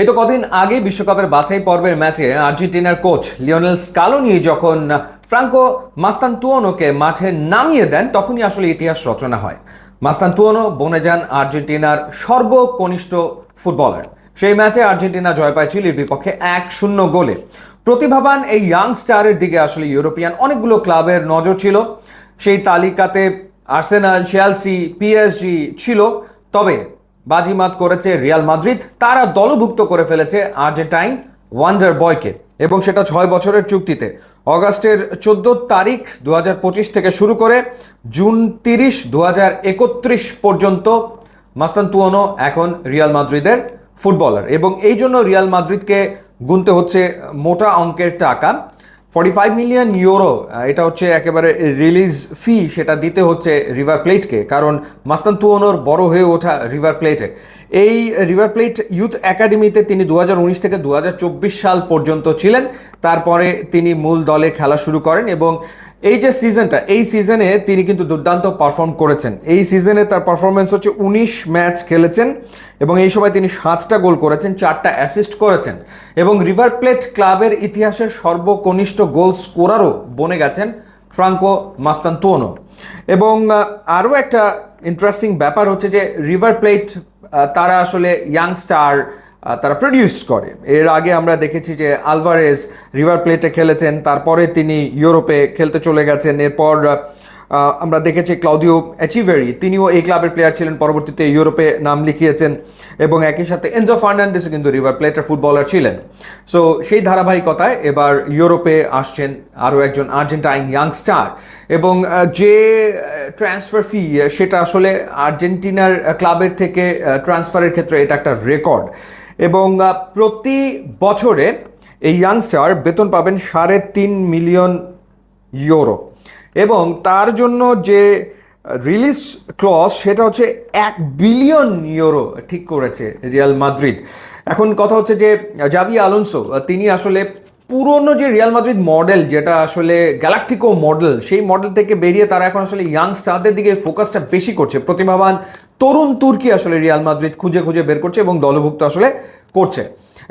এই তো কদিন আগে বিশ্বকাপের বাছাই পর্বের ম্যাচে আর্জেন্টিনার কোচ লিওনেল স্কালোনি যখন ফ্রাঙ্কো মাস্তান্তুয়ানোকে মাঠে নামিয়ে দেন, তখনই আসলে ইতিহাস রচনা হয়। মাস্তান্তুয়ানো বনে যান আর্জেন্টিনার সর্বকনিষ্ঠ ফুটবলার। সেই ম্যাচে আর্জেন্টিনা জয় পায় চিলির বিপক্ষে এক শূন্য গোলে। প্রতিভাবান এই ইয়াং স্টারের দিকে আসলে ইউরোপিয়ান অনেকগুলো ক্লাবের নজর ছিল। সেই তালিকাতে আর্সেনাল, চেলসি, পিএসজি ছিল। তবে বাজিমাত করেছে রিয়াল মাদ্রিদ। তারা দলভুক্ত করে ফেলেছে আর্জেন্টাইন ওয়ান্ডার বয়কে। এবং সেটা ছয় বছরের চুক্তিতে। অগাস্টের চোদ্দ তারিখ দু হাজার পঁচিশ থেকে শুরু করে জুন তিরিশ দু হাজার একত্রিশ পর্যন্ত মাস্তান্তুয়ানো এখন রিয়াল মাদ্রিদের ফুটবলার। এবং এই জন্য রিয়াল মাদ্রিদকে গুনতে হচ্ছে মোটা অঙ্কের টাকা। ফর্টি ফাইভ মিলিয়ন ইউরো এটা হচ্ছে একেবারে রিলিজ ফি সেটা দিতে হচ্ছে রিভার প্লেটকে কারণ মাস্তান তুয়নোর বড় হয়ে ওঠা রিভার প্লেটে এই রিভার প্লেট ইউথ একাডেমিতে তিনি দু হাজার উনিশ থেকে দু হাজার চব্বিশ সাল পর্যন্ত ছিলেন। তারপরে তিনি মূল দলে খেলা শুরু করেন এবং এই যে সিজনটা এই সিজনে তিনি কিন্তু দুর্দান্ত পারফর্ম করেছেন। এই সিজনে তার পারফরমেন্স হচ্ছে উনিশ ম্যাচ খেলেছেন এবং এই সময় তিনি সাতটা গোল করেছেন, চারটা অ্যাসিস্ট করেছেন এবং রিভার প্লেট ক্লাবের ইতিহাসের সর্বকনিষ্ঠ গোল স্কোরারও বনে গেছেন ফ্রাঙ্কো মাস্তান্তুয়ানো এবং আরও একটা ইন্টারেস্টিং ব্যাপার হচ্ছে যে রিভার প্লেট তারা আসলে ইয়াংস্টার তারা প্রডিউস করে। এর আগে আমরা দেখেছি যে আলভারেজ রিভার প্লেটে খেলেছেন, তারপরে তিনি ইউরোপে খেলতে চলে গেছেন। এরপর আমরা দেখেছি ক্লাউডিও অ্যাচিভেরি তিনিও এই ক্লাবের প্লেয়ার ছিলেন, পরবর্তীতে ইউরোপে নাম লিখিয়েছেন এবং একই সাথে এনজো ফার্নান্ডেসও কিন্তু রিভার প্লেটের ফুটবলার ছিলেন। সো সেই ধারাবাহিকতায় এবার ইউরোপে আসছেন আরও একজন আর্জেন্টাইন ইয়াংস্টার এবং যে ট্রান্সফার ফি সেটা আসলে আর্জেন্টিনার ক্লাবের থেকে ট্রান্সফারের ক্ষেত্রে এটা একটা রেকর্ড এবং প্রতি বছরে এই ইয়াংস্টার বেতন পাবেন সাড়ে তিন মিলিয়ন ইউরো। এবং তার জন্য যে রিলিজ ক্লস সেটা হচ্ছে এক বিলিয়ন ইউরো ঠিক করেছে রিয়াল মাদ্রিদ। এখন কথা হচ্ছে যে জাবি আলোনসো তিনি আসলে পুরনো যে রিয়াল মাদ্রিদ মডেল যেটা আসলে গ্যালাকটিকো মডেল সেই মডেল থেকে বেরিয়ে তারা এখন আসলে ইয়াং স্টারদের দিকে ফোকাসটা বেশি করছে। প্রতিভাবান তরুণ তুর্কি আসলে রিয়াল মাদ্রিদ খুঁজে খুঁজে বের করছে এবং দলভুক্ত আসলে করছে।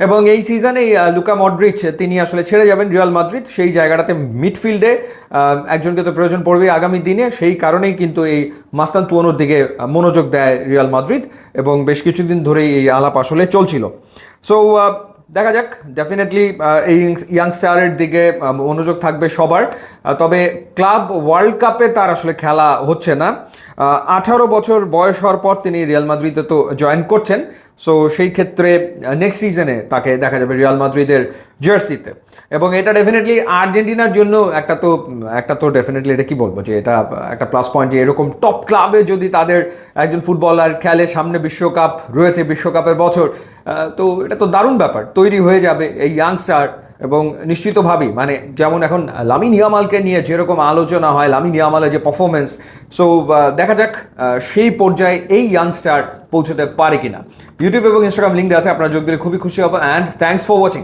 এবং এই সিজনে লুকা মডরিচ তিনি আসলে ছেড়ে যাবেন রিয়াল মাদ্রিদ সেই জায়গাটাতে মিডফিল্ডে একজনকে তো প্রয়োজন পড়বে আগামী দিনে, সেই কারণেই কিন্তু এই মাস্তান তুয়ানোর দিকে মনোযোগ দেয় রিয়াল মাদ্রিদ এবং বেশ কিছুদিন ধরেই এই আলাপ আসলে চলছিল। সো দেখা যাক ডেফিনেটলি এই ইয়াংস্টারের দিকে মনোযোগ থাকবে সবার। তবে ক্লাব ওয়ার্ল্ড কাপে তার আসলে খেলা হচ্ছে না। আঠারো বছর বয়স হওয়ার পর তিনি রিয়াল মাদ্রিদে তো জয়েন করছেন। সো সেই ক্ষেত্রে নেক্সট সিজনে তাকে দেখা যাবে রিয়াল মাদ্রিদের জার্সিতে এবং এটা ডেফিনেটলি আর্জেন্টিনার জন্য একটা তো একটা তো ডেফিনেটলি এটা কি বলব যে এটা, একটা প্লাস পয়েন্ট এরকম টপ ক্লাবে যদি তাদের একজন ফুটবলার খেলে সামনে বিশ্বকাপ, রয়েছে বিশ্বকাপের বছর তো এটা তো দারুণ ব্যাপার। তৈরি হয়ে যাবে এই ইয়াংস্টার এবং নিশ্চিতভাবেই মানে যেমন এখন লামি নিয়ামালকে নিয়ে যেরকম আলোচনা হয়, লামি নিয়ামালের যে পারফরমেন্স সো দেখা যাক সেই পর্যায়ে এই ইয়াংস্টার পৌঁছতে পারে কিনা। ইউটিউব এবং ইনস্টাগ্রাম লিঙ্ক আছে, আপনারা যোগ দিলে খুবই খুশি হব অ্যান্ড থ্যাংকস ফর ওয়াচিং